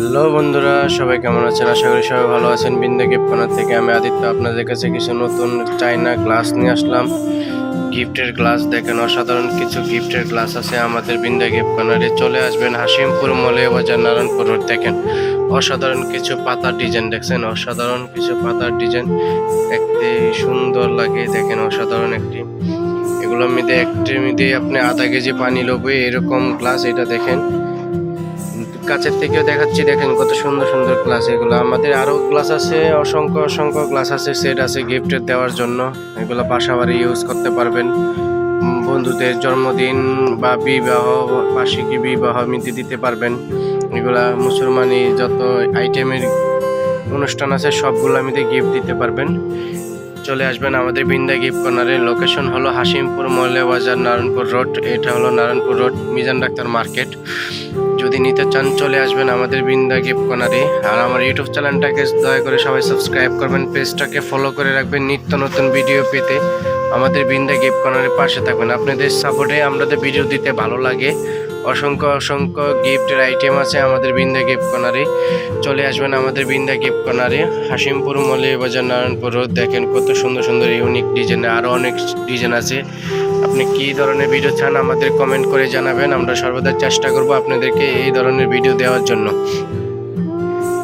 Hello বন্ধুরা, সবাই কেমন আছেন? আশা করি সবাই ভালো আছেন। বিন্দু গিফট থেকে আমি আদিত্য। আপনাদের কাছে কিছু নতুন চাইনা গ্লাস নিয়ে আসলাম। গিফটের গ্লাস দেখেন, অসাধারণ কিছু গিফটের গ্লাস আছে। আমাদের বিন্দা গিফট চলে আসবেন। হাসিমপুর মলে বাজার নারায়ণপুর রোড দেখেন। অসাধারণ কিছু পাতার ডিজাইন দেখছেন। অসাধারণ কিছু পাতার ডিজাইন দেখতে সুন্দর লাগে। দেখেন অসাধারণ একটি। এগুলো মধ্যে একটি মধ্যে আপনি আধা কেজি পানি লোবে এরকম গ্লাস এটা দেখেন। কাছের থেকেও দেখাচ্ছি, দেখেন কত সুন্দর সুন্দর গ্লাস এগুলো। আমাদের আরও গ্লাস আছে, অসংখ্য অসংখ্য গ্লাস আছে সেট আছে গিফটের দেওয়ার জন্য। এগুলো বাসা বাড়ি ইউজ করতে পারবেন। বন্ধুদের জন্মদিন বা বিবাহ, বার্ষিকী বিবাহ মিতি দিতে পারবেন। এগুলা মুসলমানি যত আইটেমের অনুষ্ঠান আছে, সবগুলো মিতে গিফট দিতে পারবেন। চলে আসবেন আমাদের বিন্দা গিফট কর্নারের লোকেশন হলো হাসিমপুর মহলে বাজার নারায়ণপুর রোড। এটা হলো Narayanpur road, Mizan doctor market. যদি নিতে চান, চলে আসবেন আমাদের বিন্দা গিফট কর্নারে। আর আমার ইউটিউব চ্যানেলটাকে দয়া করে সবাই সাবস্ক্রাইব করবেন। পেজটাকে ফলো করে রাখবেন নিত্য নতুন ভিডিও পেতে। আমাদের বিন্দা গিফট কর্নারের পাশে থাকবেন। আপনাদের সাপোর্টে আমাদের ভিডিও দিতে ভালো লাগে। অসংখ্য অসংখ্য গিফটের আইটেম আছে আমাদের বিন্দা গিফট কর্নারে। চলে আসবেন আমাদের বিন্দা গিফট কর্নারে। হাসিমপুর মলে বাজার নারায়ণপুর রোড দেখেন কত সুন্দর সুন্দর ইউনিক ডিজাইন আরও অনেক ডিজাইন আছে। আপনি কী ধরনের ভিডিও চান আমাদের কমেন্ট করে জানাবেন, আমরা সর্বদা চেষ্টা করব আপনাদেরকে এই ধরনের ভিডিও দেওয়ার জন্য।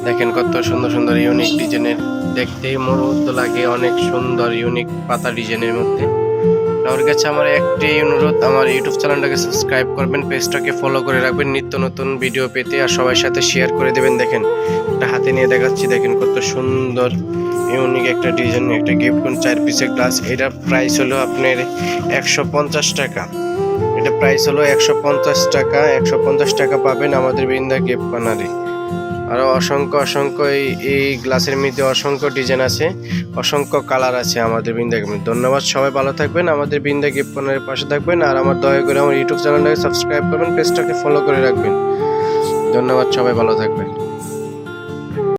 দেখেন কত সুন্দর সুন্দর ইউনিক ডিজাইনের, দেখতেই মুহূর্ত লাগে অনেক সুন্দর, ইউনিক পাতা ডিজাইনের মধ্যে। আমার কাছে আমার একটি অনুরোধ, আমার ইউটিউব চ্যানেলটাকে সাবস্ক্রাইব করবেন পেজটাকে ফলো করে রাখবেন, নিত্য নতুন ভিডিও পেতে আর সবার সাথে শেয়ার করে দেবেন। দেখেন, একটা হাতে নিয়ে দেখাচ্ছি, দেখেন কত সুন্দর ইউনিক একটা ডিজাইন একটা গিফট কোন চার পিসের গ্লাস এটার প্রাইস হলো আপনার একশো পঞ্চাশ টাকা। এটা প্রাইস হলো একশো পঞ্চাশ টাকা, একশো পঞ্চাশ টাকা পাবেন আমাদের বৃন্দা গিফট কর্নারে আরও অসংখ্য অসংখ্য এই এই গ্লাসের মধ্যে অসংখ্য ডিজাইন আছে, অসংখ্য কালার আছে আমাদের বৃন্দা ধন্যবাদ সবাই, ভালো থাকবেন, আমাদের বৃন্দা গিফট পাশে থাকবেন, আর আমার দয়া করে আমার ইউটিউব চ্যানেলটাকে সাবস্ক্রাইব করবেন, পেজটাকে ফলো করে রাখবেন। ধন্যবাদ সবাই, ভালো থাকবেন।